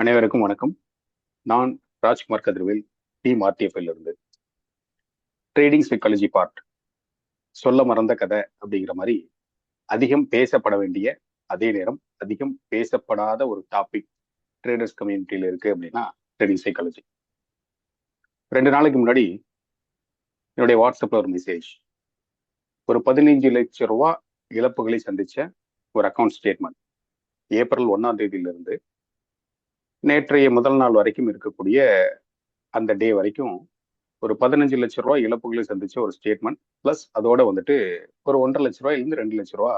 அனைவருக்கும் வணக்கம். நான் ராஜ்குமார் கதிர்வேல் டி ஆர்டிஎஃப்ல இருந்து. ட்ரேடிங் சைக்காலஜி பார்ட் சொல்ல மறந்த கதை அப்படிங்கிற மாதிரி அதிகம் பேசப்பட வேண்டிய அதே நேரம் அதிகம் பேசப்படாத ஒரு டாபிக் ட்ரேடர்ஸ் கம்யூனிட்டியில் இருக்கு அப்படின்னா ட்ரேடிங் சைக்காலஜி ரெண்டு நாளைக்கு முன்னாடி என்னுடைய வாட்ஸ்அப்ல ஒரு மெசேஜ் ஒரு பதினைஞ்சு லட்சம் ரூபா இழப்புகளை சந்திச்ச ஒரு அக்கௌண்ட் ஸ்டேட்மெண்ட் ஏப்ரல் ஒன்னாம் தேதியிலிருந்து நேற்றைய முதல் நாள் வரைக்கும் இருக்கக்கூடிய அந்த டே வரைக்கும் ஒரு பதினஞ்சு லட்ச ரூபா இழப்புகளை சந்திச்ச ஒரு ஸ்டேட்மெண்ட் பிளஸ் அதோட வந்துட்டு ஒரு ஒன்றரை லட்ச ரூபாயிலிருந்து ரெண்டு லட்ச ரூபா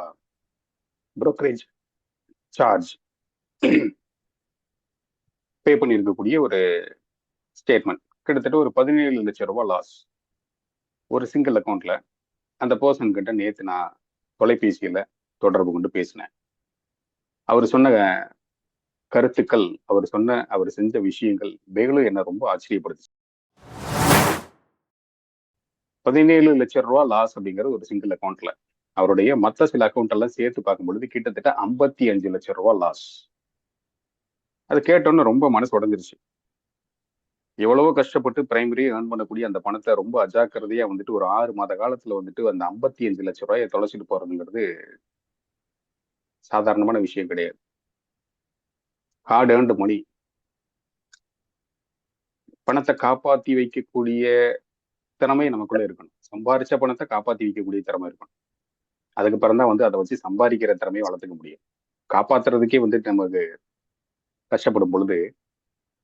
புரோக்கரேஜ் சார்ஜ் பே பண்ணியிருக்கக்கூடிய ஒரு ஸ்டேட்மெண்ட் கிட்டத்தட்ட ஒரு பதினேழு லட்ச ரூபாய் லாஸ் ஒரு சிங்கிள் அக்கௌண்ட்ல அந்த பர்சன் கிட்ட நேற்று நான் தொலைபேசியில் தொடர்பு கொண்டு பேசினேன். அவர் சொன்ன கருத்துக்கள் அவர் சொன்ன அவர் செஞ்ச விஷயங்கள் வெகுளும் என்ன ரொம்ப ஆச்சரியப்படுத்துச்சு. பதினேழு லட்சம் ரூபா லாஸ் அப்படிங்கிற ஒரு சிங்கிள் அக்கௌண்ட்ல அவருடைய மற்ற சில அக்கௌண்ட் எல்லாம் சேர்த்து பார்க்கும் பொழுது கிட்டத்தட்ட ஐம்பத்தி அஞ்சு லட்சம் ரூபா லாஸ் அது கேட்டோன்னு ரொம்ப மனசு உடஞ்சிருச்சு. எவ்வளவோ கஷ்டப்பட்டு பிரைமரி ஏர்ன் பண்ணக்கூடிய அந்த பணத்தை ரொம்ப அஜாக்கிரதையா வந்துட்டு ஒரு ஆறு மாத காலத்துல வந்துட்டு அந்த ஐம்பத்தி அஞ்சு லட்சம் ரூபாயை தொலைச்சிட்டு போறதுங்கிறது சாதாரணமான விஷயம் கிடையாது. Hard earned money. பணத்தை காப்பாத்தி வைக்கக்கூடிய திறமை நமக்குள்ள இருக்கணும். சம்பாரிச்ச பணத்தை காப்பாத்தி வைக்கக்கூடிய திறமை இருக்கணும். அதுக்கு தான் வந்து அதை வச்சு சம்பாதிக்கிற திறமையை வளர்த்துக்க முடியும். காப்பாத்துறதுக்கே வந்துட்டு நமக்கு கஷ்டப்படும் பொழுது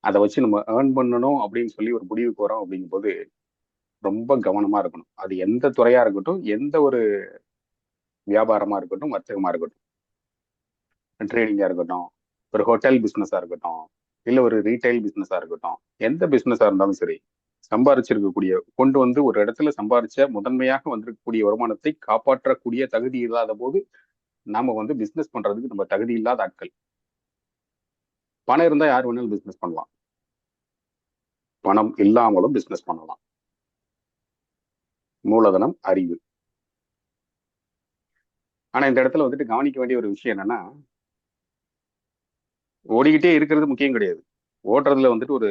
அதை வச்சு நம்ம ஏர்ன் பண்ணணும் அப்படின்னு சொல்லி ஒரு முடிவுக்கு வரோம் அப்படிங்கும் போது ரொம்ப கவனமா இருக்கணும். அது எந்த துறையா இருக்கட்டும் எந்த ஒரு வியாபாரமா இருக்கட்டும் வர்த்தகமா இருக்கட்டும். ட்ரேடிங்கா இருக்கட்டும் ஒரு ஹோட்டல் பிஸ்னஸாக இருக்கட்டும் இல்லை ஒரு ரீட்டைல் பிஸ்னஸாக இருக்கட்டும் எந்த பிஸ்னஸாக இருந்தாலும் சரி சம்பாரிச்சிருக்கக்கூடிய கொண்டு வந்து ஒரு இடத்துல சம்பாரிச்ச முதன்மையாக வந்திருக்கக்கூடிய வருமானத்தை காப்பாற்றக்கூடிய தகுதி இல்லாத போது நாம வந்து பிசினஸ் பண்றதுக்கு நம்ம தகுதி இல்லாத ஆட்கள். பணம் இருந்தா யார் வேணாலும் பிசினஸ் பண்ணலாம். பணம் இல்லாமலும் பிசினஸ் பண்ணலாம். மூலதனம் அறிவு. ஆனா இந்த இடத்துல வந்துட்டு கவனிக்க வேண்டிய ஒரு விஷயம் என்னன்னா ஓடிக்கிட்டே இருக்கிறது முக்கியம் கிடையாது. ஓடுறதுல வந்துட்டு ஒரு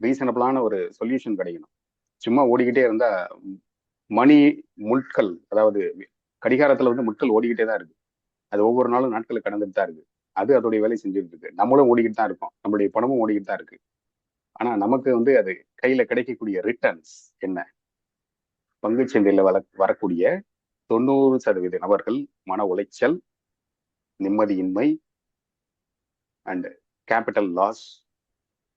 ரீசனபிளான ஒரு சொல்யூஷன் கிடைக்கணும். சும்மா ஓடிக்கிட்டே இருந்தா மணி முட்கள் அதாவது கடிகாரத்துல வந்து முட்கள் ஓடிக்கிட்டே தான் இருக்கு. அது ஒவ்வொரு நாளும் நாட்கள் கடந்துட்டு தான் இருக்கு. அது அதோடைய வேலை செஞ்சுட்டு இருக்கு. நம்மளும் ஓடிக்கிட்டு தான் இருக்கோம். நம்மளுடைய பணமும் ஓடிக்கிட்டு தான் இருக்கு. ஆனா நமக்கு வந்து அது கையில கிடைக்கக்கூடிய ரிட்டர்ன்ஸ் என்ன? பங்கு சந்தையில வர வரக்கூடிய தொண்ணூறு சதவீத நபர்கள் மன உளைச்சல் நிம்மதியின்மை and capital loss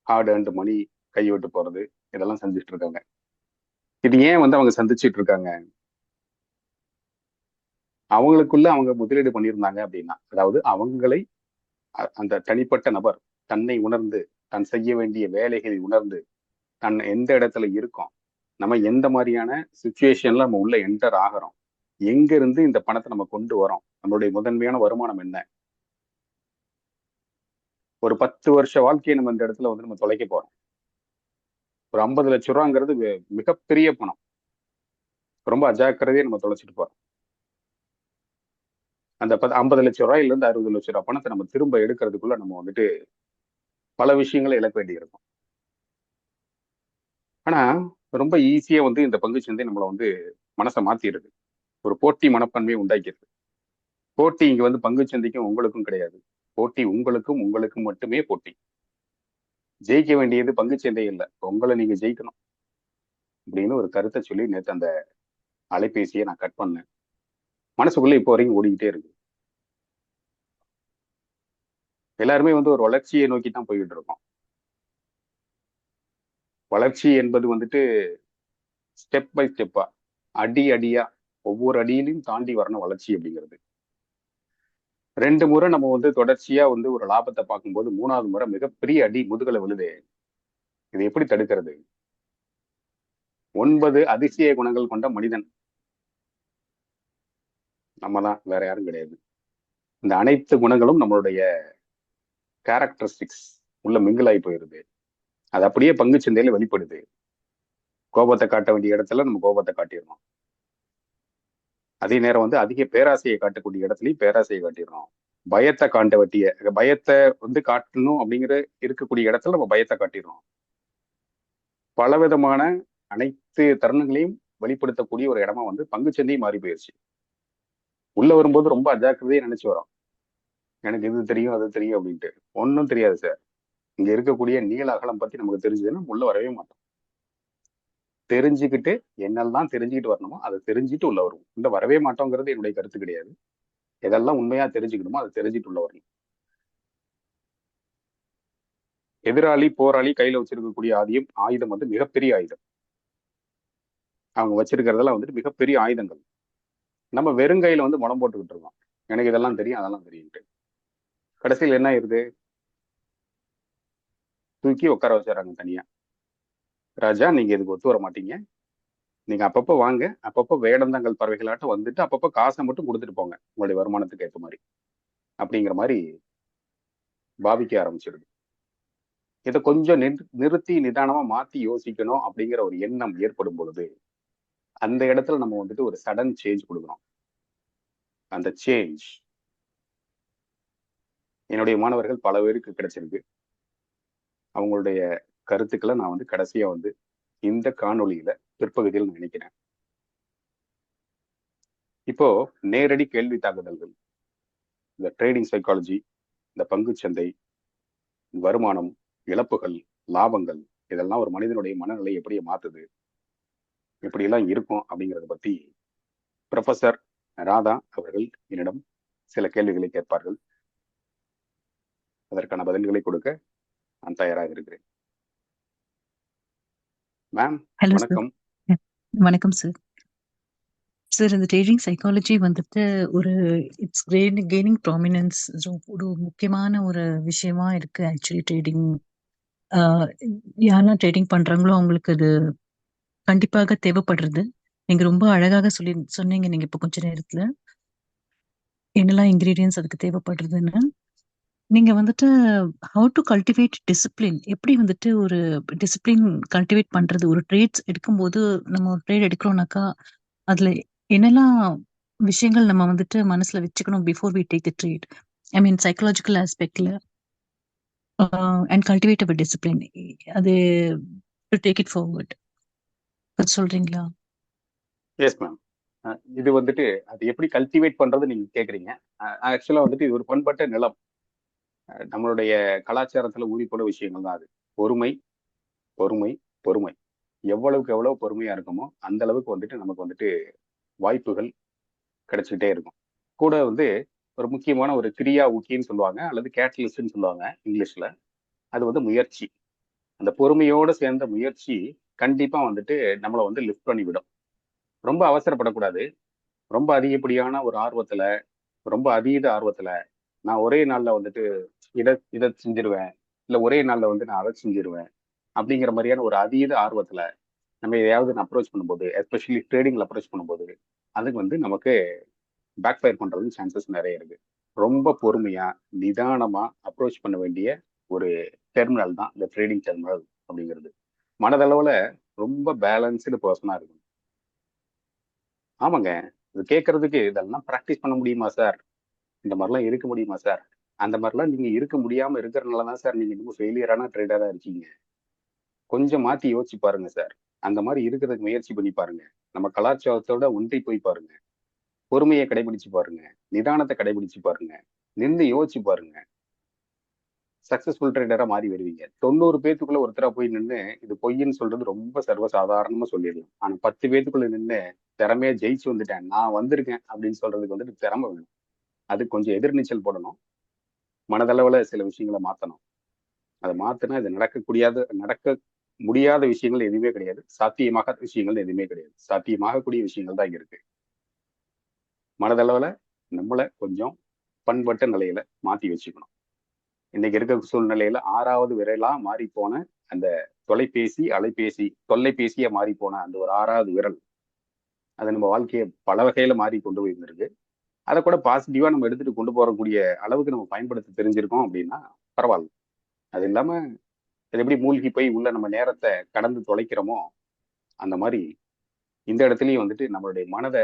hard and money கைவிட்டு போறது இதெல்லாம் சந்திச்சுட்டு இருக்காங்க. இது ஏன் வந்து அவங்க சந்திச்சுட்டு இருக்காங்க? அவங்களுக்குள்ள அவங்க முதலீடு பண்ணியிருந்தாங்க அப்படின்னா அதாவது அவங்களை அந்த தனிப்பட்ட நபர் தன்னை உணர்ந்து தன் செய்ய வேண்டிய வேலைகளை உணர்ந்து தன் எந்த இடத்துல இருக்கோம் நம்ம எந்த மாதிரியான சுச்சுவேஷன்ல நம்ம உள்ள என்டர் ஆகிறோம் எங்க இருந்து இந்த பணத்தை நம்ம கொண்டு வரோம் நம்மளுடைய முதன்மையான வருமானம் என்ன ஒரு பத்து வருஷ வாழ்க்கையை நம்ம இந்த இடத்துல வந்து நம்ம தொலைக்க போறோம். ஒரு ஐம்பது லட்ச ரூபாங்கிறது மிகப்பெரிய பணம். ரொம்ப அஜாக்கிரதையே நம்ம தொலைச்சிட்டு போறோம். அந்த பத் ஐம்பது லட்ச ரூபாயில இருந்து அறுபது லட்ச ரூபாய் பணத்தை நம்ம திரும்ப எடுக்கிறதுக்குள்ள நம்ம வந்துட்டு பல விஷயங்களை இழக்க வேண்டியிருக்கும். ஆனா ரொம்ப ஈஸியா வந்து இந்த பங்கு சந்தை நம்மளை வந்து மனசை மாத்திடுது. ஒரு போட்டி மனப்பான்மையை உண்டாக்கிடுது. போட்டி இங்க வந்து பங்கு சந்தைக்கும் உங்களுக்கும் கிடையாது. போட்டி உங்களுக்கும் உங்களுக்கும் மட்டுமே போட்டி. ஜெயிக்க வேண்டியது பங்கு சந்தை இல்லை. உங்களை நீங்க ஜெயிக்கணும். அப்படின்னு ஒரு கருத்தை சொல்லி நேற்று அந்த அலைபேசியை நான் கட் பண்ணேன். மனசுக்குள்ள இப்போ வரைக்கும் ஓடிக்கிட்டே இருக்கு. எல்லாருமே வந்து ஒரு வளர்ச்சியை நோக்கி தான் போய்கிட்டு இருக்கோம். வளர்ச்சி என்பது வந்துட்டு ஸ்டெப் பை ஸ்டெப்பா அடி அடியா ஒவ்வொரு அடியிலையும் தாண்டி வரணும் வளர்ச்சி அப்படிங்கிறது. ரெண்டு முறை நம்ம வந்து தொடர்ச்சியா வந்து ஒரு லாபத்தை பார்க்கும்போது மூணாவது முறை மிகப்பெரிய அடி முதுகலை விழுது. இது எப்படி தடுக்கிறது? ஒன்பது அதிசய குணங்கள் கொண்ட மனிதன். நம்ம தான் வேற யாரும் கிடையாது. இந்த அனைத்து குணங்களும் நம்மளுடைய கேரக்டரிஸ்டிக்ஸ் உள்ள மிங்கிளாகி போயிருது அது அப்படியே பங்கு சந்தையில வெளிப்படுது. கோபத்தை காட்ட வேண்டிய இடத்துல நம்ம கோபத்தை காட்டிடணும். அதே நேரம் வந்து அதிக பேராசையை காட்டக்கூடிய இடத்துலயும் பேராசையை காட்டிடுறோம் பயத்தை காண்ட வட்டிய பயத்தை வந்து காட்டணும் அப்படிங்கிற இருக்கக்கூடிய இடத்துல நம்ம பயத்தை காட்டிடுறோம் பலவிதமான அனைத்து தருணங்களையும் வெளிப்படுத்தக்கூடிய ஒரு இடமா வந்து பங்குச்சந்தையும் மாறி போயிருச்சு. உள்ள வரும்போது ரொம்ப அஜாக்கிரதையா நினைச்சு வரோம். எனக்கு இது தெரியும் அது தெரியும் அப்படின்ட்டு. ஒன்றும் தெரியாது சார். இங்க இருக்கக்கூடிய நீள அகலம் பத்தி நமக்கு தெரிஞ்சதுன்னா உள்ள வரவே மாட்டோம். தெரிஞ்சுக்கிட்டு என்னெல்லாம் தெரிஞ்சுக்கிட்டு வரணுமோ அதை தெரிஞ்சுட்டு உள்ள வருவோம். இந்த வரவே மாட்டோங்கிறது என்னுடைய கருத்து கிடையாது. எதெல்லாம் உண்மையா தெரிஞ்சுக்கணுமோ அதை தெரிஞ்சுட்டு உள்ள வரணும். எதிராளி போராளி கையில வச்சிருக்கக்கூடிய ஆதியம் ஆயுதம் வந்து மிகப்பெரிய ஆயுதம். அவங்க வச்சிருக்கிறதெல்லாம் வந்துட்டு மிகப்பெரிய ஆயுதங்கள். நம்ம வெறுங்கையில வந்து முடம் போட்டுக்கிட்டு இருக்கோம். எனக்கு இதெல்லாம் தெரியும் அதெல்லாம் தெரியும்ட்டு கடைசியில் என்ன ஆயிருது? தூக்கி உட்கார வச்சிடறாங்க தனியா. ராஜா நீங்க இதுக்கு ஒத்து வர மாட்டீங்க. நீங்க அப்பப்போ வாங்க அப்பப்போ வேடந்தங்கள் பறவைகளாட்டம் வந்துட்டு அப்பப்போ காசை மட்டும் கொடுத்துட்டு போங்க உங்களுடைய வருமானத்துக்கு ஏற்ற மாதிரி. அப்படிங்கிற மாதிரி பாவிக்க ஆரம்பிச்சிருது. இதை கொஞ்சம் நிறுத்தி நிதானமா மாத்தி யோசிக்கணும் அப்படிங்கிற ஒரு எண்ணம் ஏற்படும் பொழுது அந்த இடத்துல நம்ம வந்துட்டு ஒரு சடன் சேஞ்ச் கொடுக்கணும். அந்த சேஞ்ச் என்னுடைய மாணவர்கள் பல பேருக்கு கிடைச்சிருக்கு. அவங்களுடைய கருத்துக்களை நான் வந்து கடைசியா வந்து இந்த காணொளியில பிற்பகுதியில் நினைக்கிறேன் இப்போ நேரடி கேள்வி தாக்குதல்கள் இந்த ட்ரேடிங் சைக்காலஜி இந்த பங்குச்சந்தை வருமானம் இழப்புகள் லாபங்கள் இதெல்லாம் ஒரு மனிதனுடைய மனநிலை எப்படி மாத்துது இப்படியெல்லாம் இருக்கும் அப்படிங்கிறத பத்தி ப்ரொஃபசர் ராதா அவர்கள் என்னிடம் சில கேள்விகளை கேட்பார்கள். அதற்கான பதில்களை கொடுக்க நான் தயாராக இருக்கிறேன். மேம் வணக்கம். வணக்கம் சார் சார் இந்த ட்ரேடிங் சைக்காலஜி வந்துட்டு ஒரு இட்ஸ் கிரெயின் கெய்னிங் ப்ராமினன்ஸ் ஒரு முக்கியமான ஒரு விஷயமா இருக்கு ஆக்சுவலி ட்ரேடிங் யாரெல்லாம் ட்ரேடிங் பண்றாங்களோ அவங்களுக்கு அது கண்டிப்பாக தேவைப்படுறது. நீங்க ரொம்ப அழகாக சொல்லி சொன்னீங்க நீங்க இப்போ கொஞ்ச நேரத்துல. என்னெல்லாம் இன்கிரீடியன்ஸ் அதுக்கு தேவைப்படுறதுன்னு. நீங்க வந்துட்டு ஹவு டு கல்டிவேட் டிசிப்ளின் எப்படி வந்துட்டு ஒரு டிசிப்ளின் கல்டிவேட் பண்றது? ஒரு ட்ரேட்ஸ் எடுக்கும்போது நம்ம ஒரு ட்ரேட் எடுக்கிறோம்னாக்கா அதுல என்னெல்லாம் விஷயங்கள் நம்ம வந்துட்டு மனசுல வச்சுக்கணும் before we take the trade I mean psychological ஆஸ்பெக்ட்ல and cultivate our discipline அது டு டேக் இட் ஃபார்வர்ட் சொல்றீங்களா? எஸ் மேம் இது வந்துட்டு அது எப்படி கல்டிவேட் பண்றது நீங்க கேக்குறீங்க. ஆக்சுவலா வந்துட்டு இது ஒரு பண்பட்ட நிலம். நம்மளுடைய கலாச்சாரத்துல ஊறிப்போன விஷயங்கள் தான் அது. பொறுமை பொறுமை பொறுமை. எவ்வளவுக்கு எவ்வளவு பொறுமையா இருக்குமோ அந்த அளவுக்கு வந்துட்டு நமக்கு வந்துட்டு வாய்ப்புகள் கிடைச்சிக்கிட்டே இருக்கும். கூட வந்து ஒரு முக்கியமான ஒரு கிரியா ஊக்கின்னு சொல்லுவாங்க அல்லது கேட்டலிஸ்ட்னு சொல்லுவாங்க இங்கிலீஷ்ல. அது வந்து முயற்சி. அந்த பொறுமையோடு சேர்ந்த முயற்சி கண்டிப்பா வந்துட்டு நம்மளை வந்து லிஃப்ட் பண்ணி விடும் ரொம்ப அவசரப்படக்கூடாது. ரொம்ப அதிகப்படியான ஒரு ஆர்வத்துல ரொம்ப அதீத ஆர்வத்துல நான் ஒரே நாள்ல வந்துட்டு இதை இதை செஞ்சிருவேன். இல்லை ஒரே நாளில் வந்து நான் அதை செஞ்சிருவேன். அப்படிங்கிற மாதிரியான ஒரு அதீத ஆர்வத்தில் நம்ம எதையாவது அப்ரோச் பண்ணும்போது எஸ்பெஷலி ட்ரேடிங்கில் அப்ரோச் பண்ணும்போது அதுக்கு வந்து நமக்கு பேக் ஃபயர் பண்றது சான்சஸ் நிறைய இருக்குது ரொம்ப பொறுமையாக நிதானமாக அப்ரோச் பண்ண வேண்டிய ஒரு டெர்மினல் தான் இந்த ட்ரேடிங் டெர்மினல் அப்படிங்கிறது. மனதளவில் ரொம்ப பேலன்ஸ்டு பர்சனாக இருக்கும் ஆமாங்க. இது கேட்கறதுக்கு இதெல்லாம் ப்ராக்டிஸ் பண்ண முடியுமா சார் இந்த மாதிரிலாம் இருக்க முடியுமா சார் அந்த மாதிரிலாம் நீங்க இருக்க முடியாம இருக்கிறனால தான் சார் நீங்க இன்னும் ஃபெயிலியரான ட்ரேடரா இருக்கீங்க. கொஞ்சம் மாத்தி யோசிச்சு பாருங்க சார். அந்த மாதிரி இருக்கிறதுக்கு முயற்சி பண்ணி பாருங்க. நம்ம கலாச்சாரத்தோட ஒன்றி போய் பாருங்க. பொறுமையை கடைபிடிச்சு பாருங்க. நிதானத்தை கடைபிடிச்சு பாருங்க. நின்று யோசிச்சு பாருங்க. சக்சஸ்ஃபுல் ட்ரேடரா மாறி வருவீங்க. தொண்ணூறு பேத்துக்குள்ள ஒருத்தரா போய் நின்று இது பொய்ன்னு சொல்றது ரொம்ப சர்வசாதாரணமா சொல்லிடலாம். ஆனா பத்து பேத்துக்குள்ள நின்று திறமையா ஜெயிச்சு வந்துட்டேன் நான் வந்திருக்கேன் அப்படின்னு சொல்றதுக்கு வந்துட்டு திறமை வேணும். அது கொஞ்சம் எதிர்நீச்சல் போடணும். மனதளவுல சில விஷயங்களை மாத்தணும். அதை மாத்தினா இது நடக்கக்கூடியது நடக்க முடியாத விஷயங்கள் எதுவுமே கிடையாது. சாத்தியமாகாத விஷயங்கள் எதுவுமே கிடையாது. சாத்தியமாகக்கூடிய விஷயங்கள் தான் இருக்கு. மனதளவுல நம்மளை கொஞ்சம் பண்பட்ட நிலையில மாத்தி வச்சுக்கணும். இன்னைக்கு இருக்க சூழ்நிலையில ஆறாவது விரலா மாறி போன அந்த தொலைபேசி அலைபேசி தொல்லைபேசியா மாறி போன அந்த ஒரு ஆறாவது விரல் அது நம்ம வாழ்க்கையை பல வகையில மாறி கொண்டு போயிருந்திருக்கு. அதை கூட பாசிட்டிவா நம்ம எடுத்துட்டு கொண்டு போறக்கூடிய அளவுக்கு நம்ம பயன்படுத்த தெரிஞ்சிருக்கோம் அப்படின்னா பரவாயில்ல. அது இல்லாம அது எப்படி மூழ்கி போய் உள்ள நம்ம நேரத்தை கடந்து தொலைக்கிறோமோ அந்த மாதிரி இந்த இடத்துலயும் வந்துட்டு நம்மளுடைய மனதை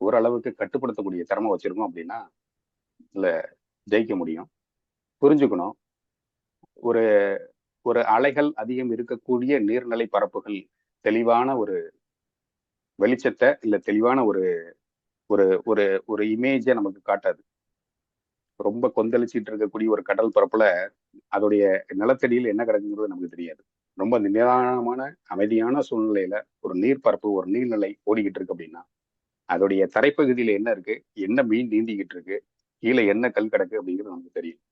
ஓரளவுக்கு கட்டுப்படுத்தக்கூடிய திறமை வச்சிருக்கோம் அப்படின்னா இல்ல ஜெயிக்க முடியும். புரிஞ்சுக்கணும். ஒரு ஒரு அலைகள் அதிகம் இருக்கக்கூடிய நீர்நிலை பரப்புகள் தெளிவான ஒரு வெளிச்சத்தை இல்ல தெளிவான ஒரு ஒரு ஒரு ஒரு இமேஜை நமக்கு காட்டாது. ரொம்ப கொந்தளிச்சிட்டு இருக்கக்கூடிய ஒரு கடல் பரப்புல அதோடைய நிலத்தடியில் என்ன கிடக்குங்கிறது நமக்கு தெரியாது. ரொம்ப நிதானமான அமைதியான சூழ்நிலையில ஒரு நீர்பரப்பு ஒரு நீர்நிலை ஓடிக்கிட்டு இருக்கு அப்படின்னா அதோடைய தரைப்பகுதியில என்ன இருக்கு? என்ன மீன் நீந்திக்கிட்டு இருக்கு? கீழே என்ன கல் கிடக்கு அப்படிங்கிறது நமக்கு தெரியும்.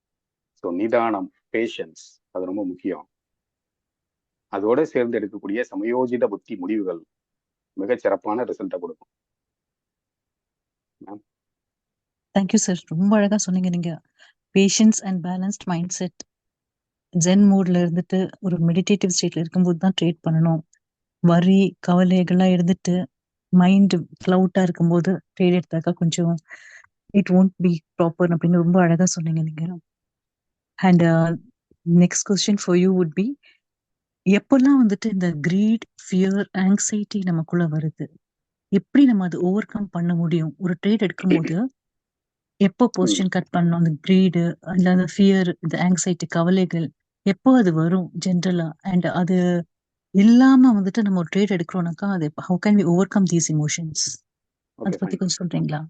ஸோ நிதானம் பேஷன்ஸ் அது ரொம்ப முக்கியம். அதோட சேர்ந்து எடுக்கக்கூடிய சமயோஜித புத்தி முடிவுகள் மிகச் சிறப்பான ரிசல்ட்டை கொடுக்கும். தேங்க்யூ சார் ரொம்ப அழகா சொன்னீங்க நீங்க. Patience and balanced mind set zen மூட்ல இருந்துட்டு ஒரு மெடிடேட்டிவ் ஸ்டேட்ல இருக்கும்போது தான் ட்ரேட் பண்ணணும். வரி கவலைகள்லாம் இருந்துட்டு மைண்ட் ஃப்ளவுட்டா இருக்கும்போது ட்ரேட் எடுத்தாக்கா கொஞ்சம் இட் ஒன்ட் பி ப்ராப்பர் அப்படின்னு ரொம்ப அழகா சொன்னீங்க நீங்க. And next question for you would be எப்பெல்லாம் வந்துட்டு இந்த கிரீட் ஃபியர் ஆங்ஸைட்டி நமக்குள்ள வருது? எப்படி நம்ம அது ஓவர் கம் பண்ண முடியும்? ஒரு ட்ரேட் எடுக்கும்போது எப்போ பொசிஷன் கட் பண்ணணும்? அந்த கிரீடு அந்த அந்த ஃபியர் இந்த ஆங்ஸைட்டி கவலைகள் எப்போ அது வரும் ஜென்ரலா அண்ட் அது இல்லாம வந்துட்டு நம்ம ஒரு ட்ரேட் எடுக்கிறோம்னாக்கா அது how can we overcome these emotions அதை பத்தி கொஞ்சம் சொல்றீங்களா?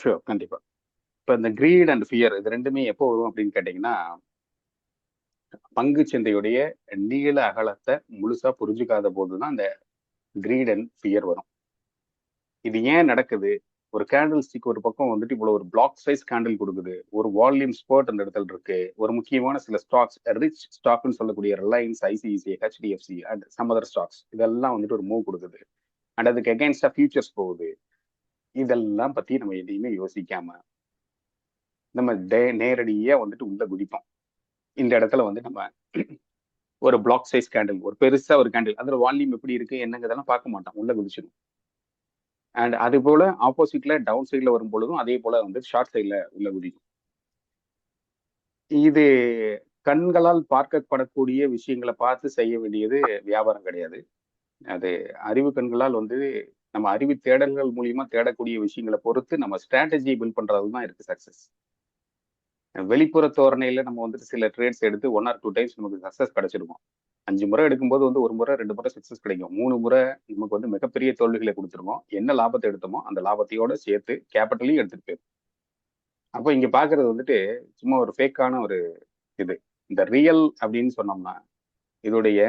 ஷூர் கண்டிப்பா. இப்போ இந்த கிரீட் அண்ட் ஃபியர் இது ரெண்டுமே எப்போ வரும் அப்படின்னு கேட்டிங்கன்னா பங்கு சந்தையுடைய நீள அகலத்தை முழுசா புரிஞ்சுக்காத போது தான் அந்த கிரீட் அண்ட் ஃபியர் வரும். இது ஏன் நடக்குது? ஒரு கேண்டில் ஸ்டிக் ஒரு பக்கம் வந்துட்டு இவ்வளவு ஒரு பிளாக் சைஸ் கேண்டில் கொடுக்குது. ஒரு வால்யூம் ஸ்போர்ட் அந்த இடத்துல இருக்கு. ஒரு முக்கியமான சில ஸ்டாக்ஸ் ரிச் ஸ்டாக்னு சொல்லக்கூடிய Reliance ICICI HDFC and some other stocks இதெல்லாம் வந்துட்டு ஒரு மூவ் கொடுக்குது. அண்ட் அதுக்கு அகேன்ஸ்டா ஃபியூச்சர்ஸ் போகுது. இதெல்லாம் பத்தி நம்ம எதையுமே யோசிக்காம நம்ம டே- நேரடியா வந்துட்டு உள்ள குதிப்போம். இந்த இடத்துல வந்து நம்ம ஒரு பிளாக் சைஸ் கேண்டில் ஒரு பெருசா ஒரு கேண்டில் அதுல வால்யூம் எப்படி இருக்கு என்னங்கிறதெல்லாம் பார்க்க மாட்டோம். உள்ள குதிச்சிடும் அண்ட் அது போல ஆப்போசிட்ல டவுன் சைட்ல வரும் பொழுதும் அதே போல வந்து ஷார்ட் சைட்ல உள்ள குதிக்கும். இது கண்களால் பார்க்கப்படக்கூடிய விஷயங்களை பார்த்து செய்ய வேண்டியது வியாபாரம் கிடையாது. அது அறிவு கண்களால் வந்து நம்ம அறிவு தேடல்கள் மூலியமா தேடக்கூடிய விஷயங்களை பொறுத்து நம்ம ஸ்ட்ராட்டஜி பில்ட் பண்றது தான் இருக்கு சக்சஸ் வெளிப்புற தோரணையில நம்ம வந்துட்டு சில ட்ரேட்ஸ் எடுத்து ஒன் ஆர் டூ டைம்ஸ் நமக்கு சக்சஸ் கிடைச்சிருக்கும். அஞ்சு முறை எடுக்கும்போது வந்து ஒரு முறை ரெண்டு முறை சக்சஸ் கிடைக்கும். மூணு முறை நமக்கு வந்து மிகப்பெரிய தோல்விகளை கொடுத்துருக்கோம் என்ன லாபத்தை எடுத்தோமோ அந்த லாபத்தையோட சேர்த்து கேபிட்டலையும் எடுத்துட்டு போயிடும் அப்போ இங்க பாக்குறது வந்துட்டு சும்மா ஒரு ஃபேக்கான ஒரு இது. இந்த ரியல் அப்படின்னு சொன்னோம்னா இதோடைய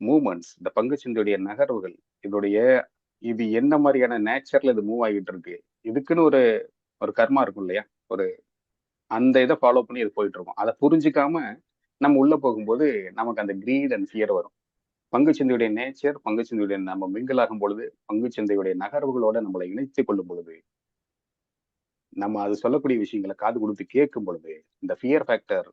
மூமெண்ட்ஸ் இந்த பங்குச்சந்தையுடைய நகர்வுகள் இதோடைய இது என்ன மாதிரியான நேச்சர்ல இது மூவ் ஆகிட்டு இருக்கு இதுக்குன்னு ஒரு ஒரு கர்மா இருக்கும் இல்லையா? ஒரு அந்த இதை ஃபாலோ பண்ணி இது போயிட்டு இருக்கும். அதை புரிஞ்சுக்காம நம்ம உள்ள போகும்போது நமக்கு அந்த கிரீட் அண்ட் ஃபியர் வரும். பங்குச்சந்தையுடைய நேச்சர் பங்குச்சந்தையுடைய நம்ம மிங்கிள் ஆகும் பொழுது பங்குச்சந்தையுடைய நகர்வுகளோட நம்மளை இணைத்துக் கொள்ளும் பொழுது நம்ம அது சொல்லக்கூடிய விஷயங்களை காது கொடுத்து கேட்கும் பொழுது இந்த ஃபியர் ஃபேக்டர்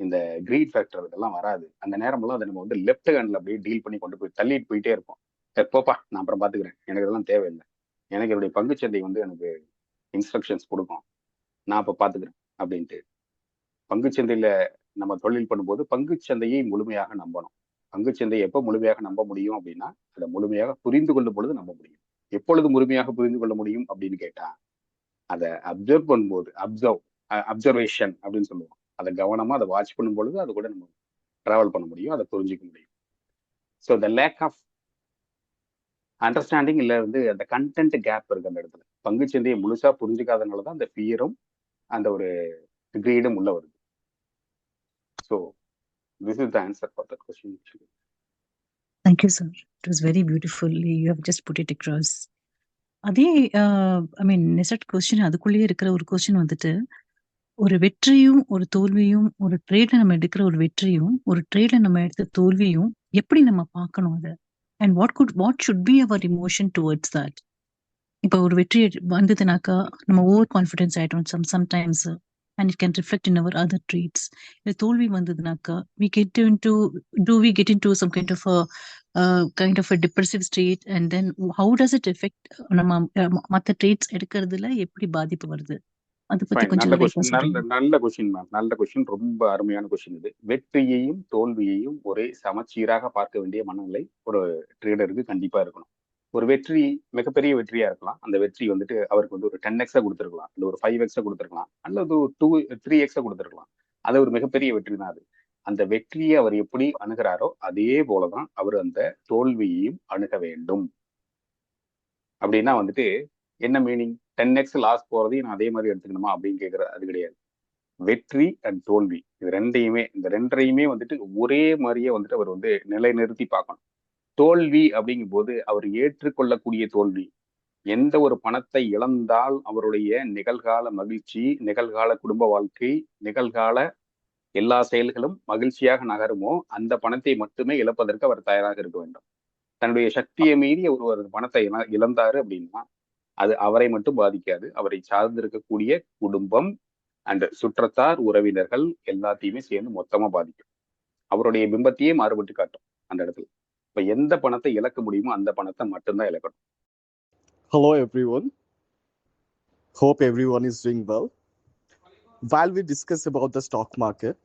இந்த கிரீட் ஃபேக்டர் இதெல்லாம் வராது. அந்த நேரமெல்லாம் அதை நம்ம வந்து லெஃப்ட் ஹேண்ட்ல அப்படியே டீல் பண்ணி கொண்டு போய் தள்ளிட்டு போயிட்டே இருப்போம். "சரி, போப்பா நான் அப்புறம் பாத்துக்கிறேன் எனக்கு இதெல்லாம் தேவையில்லை. எனக்கு என்னுடைய பங்குச்சந்தை வந்து எனக்கு இன்ஸ்ட்ரக்ஷன்ஸ் கொடுக்கும். நான் அப்ப பாத்துக்கிறேன் அப்படின்ட்டு பங்குச்சந்தையில நம்ம தொழில் பண்ணும்போது பங்குச்சந்தையை முழுமையாக நம்பணும். பங்குச்சந்தையை எப்போ முழுமையாக நம்ப முடியும் அப்படின்னா அதை முழுமையாக புரிந்து கொள்ளும் பொழுது நம்ப முடியும். எப்பொழுது முழுமையாக புரிந்து கொள்ள முடியும் அப்படின்னு கேட்டா அதை அப்சர்வ் பண்ணும்போது அப்சர்வ் அப்சர்வேஷன் அப்படின்னு சொல்லுவோம். அதை கவனமா அதை வாட்ச் பண்ணும் பொழுது அது கூட நம்ம டிராவல் பண்ண முடியும் அதை புரிஞ்சிக்க முடியும். So the lack of understanding இல்லை வந்து அந்த கண்டென்ட் கேப் இருக்கு அந்த இடத்துல. பங்குச்சந்தையை முழுசா புரிஞ்சுக்காதனால தான் அந்த ஃபியரும் அந்த ஒரு கிரீடும் உள்ள வருது. So this is the answer for that question actually. Thank you, sir It was very beautifully You have just put it across. அதே ஐ மீன் நெசட் கொஸ்டின் அதுக்குள்ளேயே இருக்கிற ஒரு கொஸ்டின் வந்துட்டு ஒரு வெற்றியும் ஒரு தோல்வியும் ஒரு ட்ரேட்ல நம்ம எடுக்கிற ஒரு வெற்றியும் ஒரு ட்ரேட்ல நம்ம எடுத்த தோல்வியும் எப்படி நம்ம பார்க்கணும் அதை? And what good what should be our emotion towards that இப்போ ஒரு வெற்றி வந்ததுனாக்கா நம்ம ஓவர் கான்ஃபிடென்ஸ் ஆயிட்டோம். Some sometimes and it can reflect in our other trades இல்லை தோல்வி வந்ததுனாக்கா we get into do we get into some kind of kind of depressive state and then how does it affect நம்ம மற்ற trades எடுக்கிறதுல எப்படி பாதிப்பு வருது? அதை பத்தி. கொஞ்சம் நல்ல நல்ல கொஸ்டின் மேம் நல்ல கொஸ்டின் ரொம்ப அருமையான கொஸ்டின் இது. வெற்றியையும் தோல்வியையும் ஒரே சமச்சீராக பார்க்க வேண்டிய மனநிலை ஒரு ட்ரேடருக்கு கண்டிப்பா இருக்கணும். ஒரு வெற்றி மிகப்பெரிய வெற்றியா இருக்கலாம். அந்த வெற்றி வந்துட்டு அவருக்கு வந்து ஒரு டென் எக்ஸா கொடுத்துருக்கலாம். இல்ல ஒரு ஃபைவ் எக்ஸா கொடுத்துருக்கலாம். அல்லது ஒரு டூ த்ரீ எக்ஸா கொடுத்துருக்கலாம். அது ஒரு மிகப்பெரிய வெற்றி தான் அது. அந்த வெற்றியை அவர் எப்படி அணுகிறாரோ அதே போலதான் அவர் அந்த தோல்வியையும் அணுக வேண்டும். அப்படின்னா வந்துட்டு என்ன மீனிங் டென் எக்ஸ் லாஸ் போறதையும் நான் அதே மாதிரி எடுத்துக்கணுமா அப்படின்னு கேட்கிற அது கிடையாது. வெற்றி அண்ட் தோல்வி. இது ரெண்டையுமே இந்த ரெண்டையுமே வந்துட்டு ஒரே மாதிரியே வந்துட்டு அவர் வந்து நிலைநிறுத்தி பார்க்கணும். தோல்வி அப்படிங்கும் போது அவர் ஏற்றுக்கொள்ளக்கூடிய தோல்வி. எந்த ஒரு பணத்தை இழந்தால் அவருடைய நிகழ்கால மகிழ்ச்சி நிகழ்கால குடும்ப வாழ்க்கை நிகழ்கால எல்லா செயல்களும் மகிழ்ச்சியாக நகருமோ அந்த பணத்தை மட்டுமே இழப்பதற்கு அவர் தயாராக இருக்க வேண்டும். தன்னுடைய சக்தியை மீறி அவர் ஒரு பணத்தை இழ- இழந்தாரு அப்படின்னா அது அவரை மட்டும் பாதிக்காது. அவரை சார்ந்திருக்கக்கூடிய குடும்பம் அண்ட் சுற்றத்தார் உறவினர்கள் எல்லாத்தையுமே சேர்ந்து மொத்தமா பாதிக்கும். அவருடைய பிம்பத்தையே மாறுபட்டு காட்டும் அந்த இடத்துல. இப்ப எந்த பணத்தை இழக்க முடியுமோ அந்த பணத்தை மட்டும்தான் இழக்கணும் Hello, everyone. Hope everyone is doing well. While we discuss about the stock market,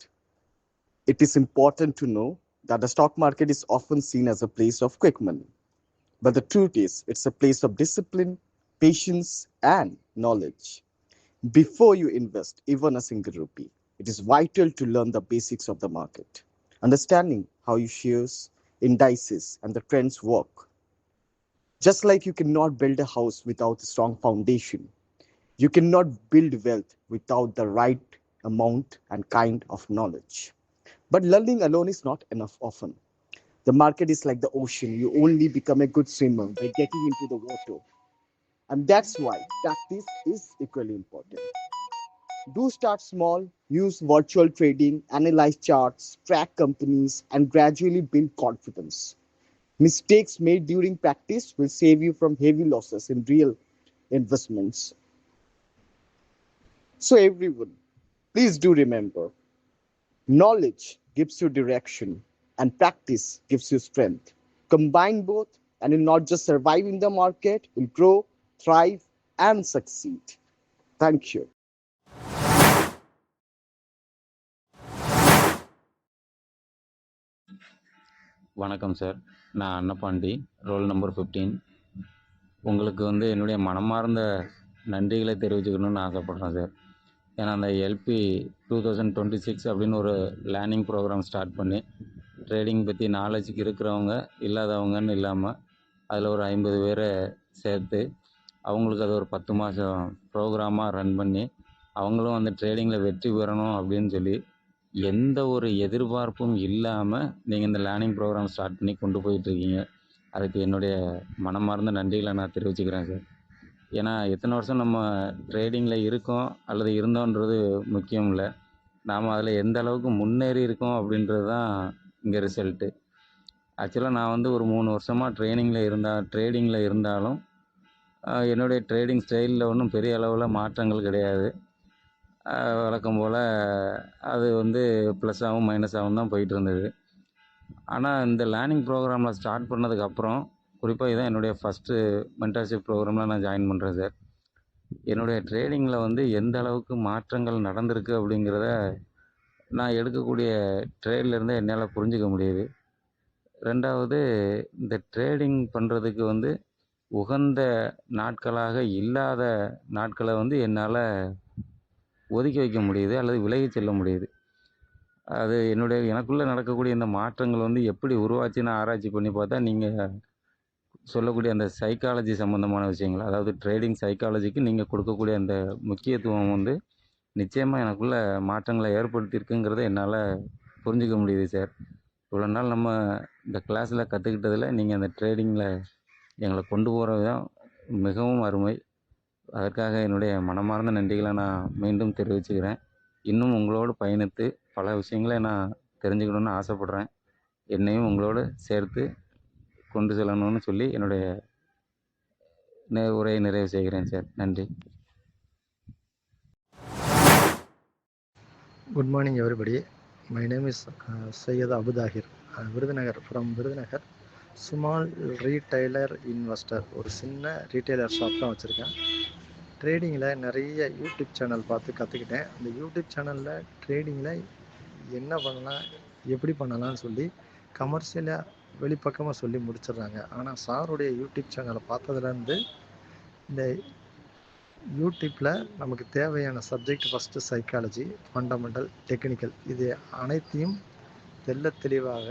it is important to know that the stock market is often seen as a place of quick money. But the truth is, it's a place of discipline, patience, and knowledge. Before you invest even a single rupee, it is vital to learn the basics of the market, understanding how your shares, indices, and the trends work. Just like you cannot build a house without a strong foundation, you cannot build wealth without the right amount and kind of knowledge. But learning alone is not enough often. The market is like the ocean. You only become a good swimmer by getting into the water. And that's why practice is equally important. Do start small, use virtual trading, analyze charts, track companies, and gradually build confidence. Mistakes made during practice will save you from heavy losses in real investments. So, everyone, please do remember knowledge gives you direction, and practice gives you strength. Combine both, and you'll not just survive in the market, you'll grow, thrive, and succeed. Thank you. வணக்கம் sir. நான் Annapandi roll number fifteen உங்களுக்கு வந்து என்னுடைய மனமார்ந்த நன்றிகளை தெரிவிச்சுக்கணும்னு ஆசைப்பட்றேன் sir. ஏன்னா அந்த LP two thousand twenty six அப்படின்னு ஒரு லேர்னிங் ப்ரோக்ராம் ஸ்டார்ட் பண்ணி ட்ரேடிங் பற்றி நாலேஜுக்கு இருக்கிறவங்க இல்லாதவங்கன்னு இல்லாமல் அதில் ஒரு ஐம்பது பேரை சேர்த்து அவங்களுக்கு அது ஒரு பத்து மாதம் ப்ரோக்ராமாக ரன் பண்ணி அவங்களும் அந்த ட்ரேடிங்கில் வெற்றி பெறணும் அப்படின்னு சொல்லி எந்த ஒரு எதிர்பார்ப்பும் இல்லாமல் நீங்கள் இந்த லேர்னிங் ப்ரோக்ராம் ஸ்டார்ட் பண்ணி கொண்டு போயிட்டுருக்கீங்க அதுக்கு என்னுடைய மனமார்ந்த நன்றிகளை நான் தெரிவிச்சுக்கிறேன் சார் ஏன்னா எத்தனை வருஷம் நம்ம ட்ரேடிங்கில் இருக்கோம் அல்லது இருந்தோன்றது முக்கியம் இல்லை. நாம் அதில் எந்த அளவுக்கு முன்னேறி இருக்கோம் அப்படின்றது தான் இங்கே ரிசல்ட்டு ஆக்சுவலாக நான் வந்து ஒரு மூணு வருஷமாக ட்ரைனிங்கில் இருந்தால் ட்ரேடிங்கில் இருந்தாலும் என்னுடைய ட்ரேடிங் ஸ்டைலில் ஒன்றும் பெரிய அளவில் மாற்றங்கள் கிடையாது. வழக்கம் போல் அது வந்து ப்ளஸ்ஸாகவும் மைனஸாகவும் தான் போயிட்டு இருந்தது ஆனால் இந்த லேர்னிங் ப்ரோக்ராமில் ஸ்டார்ட் பண்ணதுக்கப்புறம் குறிப்பாக இதான் என்னுடைய ஃபஸ்ட்டு மென்டர்ஷிப் ப்ரோக்ராமில் நான் ஜாயின் பண்ணுறேன் சார். என்னுடைய ட்ரேடிங்கில் வந்து எந்த அளவுக்கு மாற்றங்கள் நடந்திருக்கு அப்படிங்கிறத நான் எடுக்கக்கூடிய ட்ரேட்லேருந்து என்னால் புரிஞ்சுக்க முடியுது. ரெண்டாவது இந்த ட்ரேடிங் பண்ணுறதுக்கு வந்து உகந்த நாட்களாக இல்லாத நாட்களை வந்து என்னால் ஒதுக்கி வைக்க முடியுது அல்லது விலகி செல்ல முடியுது. அது என்னுடைய எனக்குள்ளே நடக்கக்கூடிய இந்த மாற்றங்கள் வந்து எப்படி உருவாச்சுன்னு ஆராய்ச்சி பண்ணி பார்த்தா நீங்கள் சொல்லக்கூடிய அந்த சைக்காலஜி சம்மந்தமான விஷயங்கள் அதாவது ட்ரேடிங் சைக்காலஜிக்கு நீங்கள் கொடுக்கக்கூடிய அந்த முக்கியத்துவம் வந்து நிச்சயமாக எனக்குள்ளே மாற்றங்களை ஏற்படுத்தியிருக்குங்கிறத என்னால் புரிஞ்சுக்க முடியுது சார் இவ்வளோ நாள் நம்ம இந்த கிளாஸில் கற்றுக்கிட்டதில் நீங்கள் அந்த ட்ரேடிங்கில் எங்களை கொண்டு போகிற விதம் மிகவும் அருமை. அதற்காக என்னுடைய மனமார்ந்த நன்றிகளை நான் மீண்டும் தெரிவிச்சுக்கிறேன். இன்னும் உங்களோடு பயணித்து பல விஷயங்களை நான் தெரிஞ்சுக்கணுன்னு ஆசைப்பட்றேன். என்னையும் உங்களோடு சேர்த்து கொண்டு செல்லணும்னு சொல்லி என்னுடைய நே உரையை நிறைவு செய்கிறேன் சார். நன்றி. Good morning everybody my name is Syed Abuthahir Virudhunagar from Virudhunagar small retailer investor ஒரு சின்ன ரீட்டைலர் ஷாப் தான் வச்சுருக்கேன். ட்ரேடிங்கில் நிறைய யூடியூப் சேனல் பார்த்து கற்றுக்கிட்டேன் அந்த யூடியூப் சேனலில் ட்ரேடிங்கில் என்ன பண்ணலாம் எப்படி பண்ணலாம்னு சொல்லி கமர்ஷியலாக வெளிப்பக்கமாக சொல்லி முடிச்சிடுறாங்க. ஆனால் சாருடைய யூடியூப் சேனலை பார்த்ததுலேருந்து இந்த யூடியூப்பில் நமக்கு தேவையான subject first psychology fundamental technical இது அனைத்தையும் தெல்ல தெளிவாக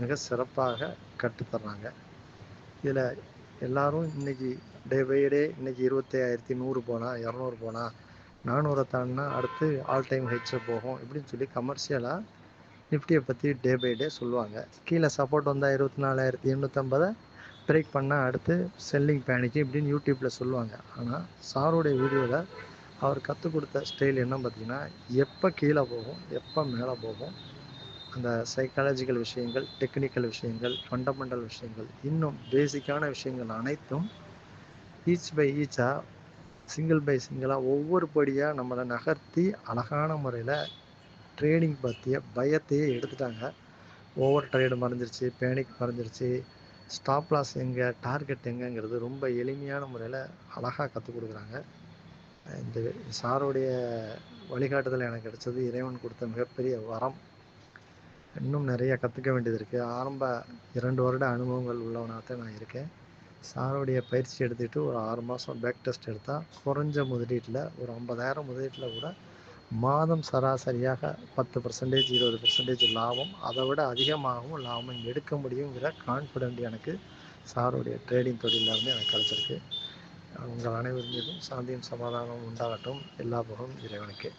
மிக சிறப்பாக கற்றுத்தர்றாங்க. இதில் எல்லாரும் இன்னைக்கு டே பை டே இன்னைக்கு இருபத்தாயிரத்தி நூறு போனால் இரநூறு போனால் நானூறை தாண்டினா அடுத்து ஆல் டைம் ஹெட்ஸை போகும் இப்படின்னு சொல்லி கமர்ஷியலாக நிஃப்டியை பற்றி டே பை டே சொல்லுவாங்க. கீழே சப்போர்ட் வந்தால் இருபத்தி நாலாயிரத்தி எண்ணூற்றம்பதை பிரேக் பண்ணால் அடுத்து செல்லிங் பேனிக்கு இப்படின்னு யூடியூப்பில் சொல்லுவாங்க. ஆனால் சாருடைய வீடியோவில் அவர் கற்றுக் கொடுத்த ஸ்டைல் என்ன பார்த்தீங்கன்னா எப்போ கீழே போகும் எப்போ மேலே போகும் அந்த சைக்காலஜிக்கல் விஷயங்கள் டெக்னிக்கல் விஷயங்கள் ஃபண்டமெண்டல் விஷயங்கள் இன்னும் பேசிக்கான விஷயங்கள் அனைத்தும் ஈச் பை ஈச்சாக சிங்கிள் பை சிங்கிளாக ஒவ்வொரு படியாக நம்மளை நகர்த்தி அழகான முறையில் ட்ரேடிங் பற்றிய பயத்தையே எடுத்துட்டாங்க. ஓவர் ட்ரேடு மறைஞ்சிருச்சு பேனிக் மறைஞ்சிருச்சு. ஸ்டாப் லாஸ் எங்கே டார்கெட் எங்கேங்கிறது ரொம்ப எளிமையான முறையில் அழகாக கற்றுக் கொடுக்குறாங்க. இந்த சாருடைய வழிகாட்டுதல் எனக்கு கிடைச்சது இறைவன் கொடுத்த மிகப்பெரிய வரம். இன்னும் நிறைய கற்றுக்க வேண்டியது இருக்குது ஆரம்ப இரண்டு வருட அனுபவங்கள் உள்ளவனாக தான் நான் இருக்கேன். சாருடைய பயிற்சி எடுத்துக்கிட்டு ஒரு ஆறு மாதம் பேக் டெஸ்ட் எடுத்தால் குறைஞ்ச முதலீட்டில் ஒரு ஐம்பதாயிரம் முதலீட்டில் கூட மாதம் சராசரியாக பத்து பர்சன்டேஜ் இருபது பர்சன்டேஜ் லாபம். அதை விட அதிகமாகவும் லாபம் எடுக்க முடியுங்கிற கான்ஃபிடென்ட் எனக்கு சாருடைய ட்ரேடிங் தொழிலிருந்து எனக்கு கிடச்சிருக்கு. உங்கள் அனைவரும் மீதும் சாந்தியும் சமாதானம் உண்டாகட்டும். எல்லா புகழும் இறைவனுக்கே.